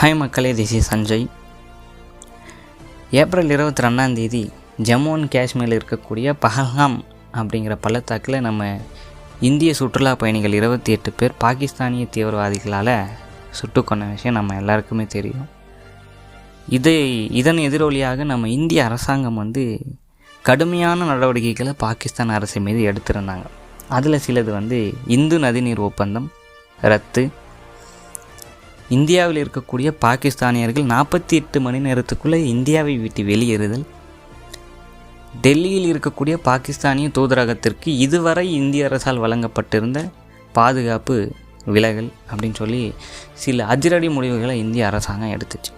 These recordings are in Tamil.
ஹாய் மக்களே திஸ் இஸ் சஞ்சய். ஏப்ரல் இருபத்தி ரெண்டாம் தேதி ஜம்மு அண்ட் காஷ்மீரில் இருக்கக்கூடிய பஹல்காம் அப்படிங்கிற பள்ளத்தாக்கில் நம்ம இந்திய சுற்றுலா பயணிகள் இருபத்தி எட்டு பேர் பாகிஸ்தானிய தீவிரவாதிகளால் சுட்டு கொண்ட விஷயம் நம்ம எல்லாருக்குமே தெரியும். இதை இதன் எதிரொலியாக நம்ம இந்திய அரசாங்கம் வந்து கடுமையான நடவடிக்கைகளை பாகிஸ்தான் அரசு மீது எடுத்திருந்தாங்க. அதில் சிலது வந்து இந்து நதிநீர் ஒப்பந்தம் ரத்து இந்தியாவில் இருக்கக்கூடிய பாகிஸ்தானியர்கள் நாற்பத்தி எட்டு மணி நேரத்துக்குள்ளே இந்தியாவை விட்டு வெளியேறுதல். டெல்லியில் இருக்கக்கூடிய பாகிஸ்தானிய தூதரகத்திற்கு இதுவரை இந்திய அரசால் வழங்கப்பட்டிருந்த பாதுகாப்பு விலகல் அப்படின்னு சொல்லி சில அதிரடி முடிவுகளை இந்திய அரசாங்கம் எடுத்துச்சு.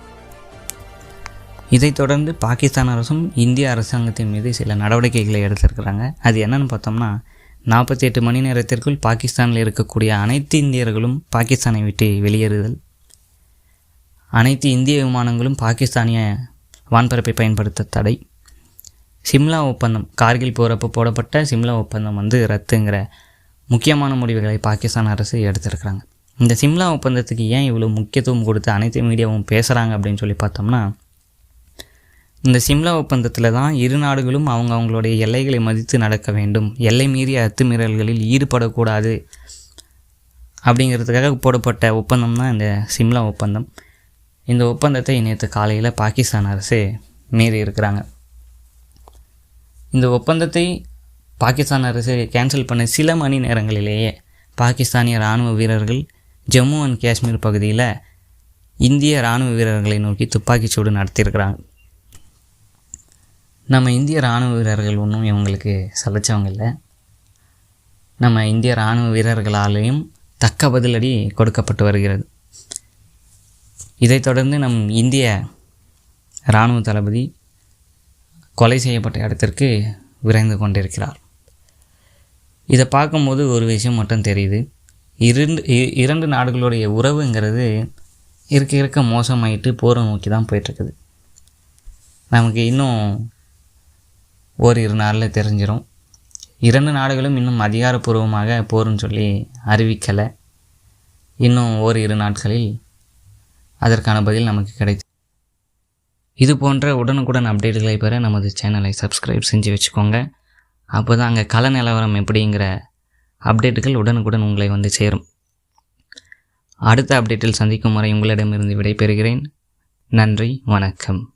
இதைத் தொடர்ந்து பாகிஸ்தான் அரசும் இந்திய அரசாங்கத்தின் மீது சில நடவடிக்கைகளை எடுத்திருக்கிறாங்க. அது என்னென்னு பார்த்தோம்னா நாற்பத்தி எட்டு மணி நேரத்திற்குள் பாகிஸ்தானில் இருக்கக்கூடிய அனைத்து இந்தியர்களும் பாகிஸ்தானை விட்டு வெளியேறுதல். அனைத்து இந்திய விமானங்களும் பாகிஸ்தானிய வான்பரப்பை பயன்படுத்த தடை. சிம்லா ஒப்பந்தம் கார்கில் போகிறப்போ போடப்பட்ட சிம்லா ஒப்பந்தம் வந்து ரத்துங்கிற முக்கியமான முடிவுகளை பாகிஸ்தான் அரசு எடுத்திருக்கிறாங்க. இந்த சிம்லா ஒப்பந்தத்துக்கு ஏன் இவ்வளோ முக்கியத்துவம் கொடுத்து அனைத்து மீடியாவும் பேசுகிறாங்க அப்படின்னு சொல்லி பார்த்தோம்னா இந்த சிம்லா ஒப்பந்தத்தில் தான் இரு நாடுகளும் அவங்க அவங்களுடைய எல்லைகளை மதித்து நடக்க வேண்டும். எல்லை மீறிய அத்துமீறல்களில் ஈடுபடக்கூடாது. அப்படிங்கிறதுக்காக போடப்பட்ட ஒப்பந்தம் தான் இந்த சிம்லா ஒப்பந்தம். இந்த ஒப்பந்தத்தை நேற்று காலையில் பாகிஸ்தான் அரசு மீறி இருக்கிறாங்க. இந்த ஒப்பந்தத்தை பாகிஸ்தான் அரசு கேன்சல் பண்ண சில மணி நேரங்களிலேயே பாகிஸ்தானிய இராணுவ வீரர்கள் ஜம்மு அண்ட் காஷ்மீர் பகுதியில் இந்திய இராணுவ வீரர்களை நோக்கி துப்பாக்கிச்சூடு நடத்தியிருக்கிறாங்க. நம்ம இந்திய இராணுவ வீரர்கள் ஒன்றும் இவங்களுக்கு சலைச்சவங்க இல்லை. நம்ம இந்திய இராணுவ வீரர்களாலேயும் தக்க பதிலடி கொடுக்கப்பட்டு வருகிறது. இதைத் தொடர்ந்து நம் இந்திய இராணுவ தளபதி கொலை செய்யப்பட்ட இடத்திற்கு விரைந்து கொண்டிருக்கிறார். இதை பார்க்கும்போது ஒரு விஷயம் மட்டும் தெரியுது. இரண்டு இரண்டு நாடுகளுடைய உறவுங்கிறது இருக்க இருக்க மோசமாயிட்டு போரை நோக்கி தான் போயிட்டுருக்குது. நமக்கு இன்னும் ஓரிரு நாளில் தெரிஞ்சிடும் இரண்டு நாடுகளும் இன்னும் அதிகாரப்பூர்வமாக போருன்னு சொல்லி அறிவிக்கலை. இன்னும் ஓரிரு நாட்களில் அதற்கான பதில் நமக்கு கிடைக்கும் இது போன்ற உடனுக்குடன் அப்டேட்டுகளை பெற நமது சேனலை சப்ஸ்கிரைப் செஞ்சு வச்சுக்கோங்க. அப்போ தான் அங்கே கள நிலவரம் எப்படிங்கிற அப்டேட்டுகள் உடனுக்குடன் உங்களை வந்து சேரும். அடுத்த அப்டேட்டில் சந்திக்கும் வரை உங்களிடமிருந்து விடைபெறுகிறேன். நன்றி வணக்கம்.